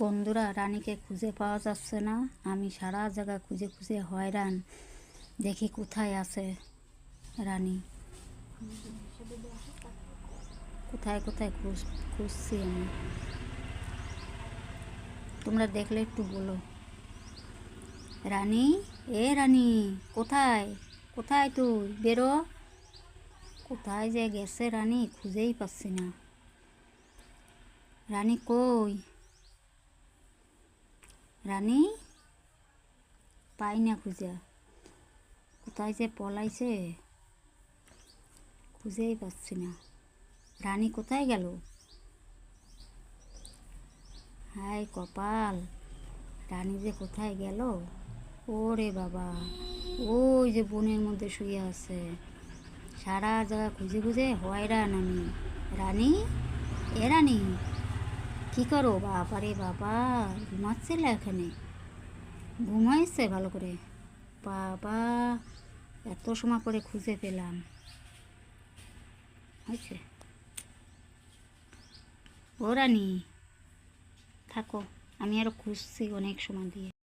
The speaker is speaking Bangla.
বন্ধুরা, রানীকে খুঁজে পাওয়া যাচ্ছে না। আমি সারা জায়গা খুঁজে খুঁজে হয়রান। দেখি কোথায় আছে রানী। কোথায় কোথায় খুঁজ, খুঁজছি আমি। তোমরা দেখলে একটু বলো। রানী? এ রানী, কোথায়? কোথায় তুই? বেরো। কোথায় যে গেছে রানী খুঁজেই পাচ্ছি না। রানী কই? রানী পাই না খুঁজে। কোথায় যে পলাইছে, খুঁজেই পাচ্ছি না। রানী কোথায় গেল? হায় কপাল, রানী যে কোথায় গেল? ওরে বাবা, ওই যে বনের মধ্যে শুয়ে আছে। সারা জায়গা খুঁজে খুঁজে হয়রান আমি। রানী? এ রানী? কী করো? বাবা রে বাবা ঘুমাচ্ছিল এখানে। ঘুমাইছে ভালো করে। বাবা, এত সময় পরে খুঁজে পেলাম। হয়েছে? ও রানি, থাকো। আমি আরও খুঁজছি অনেক সময় দিয়ে।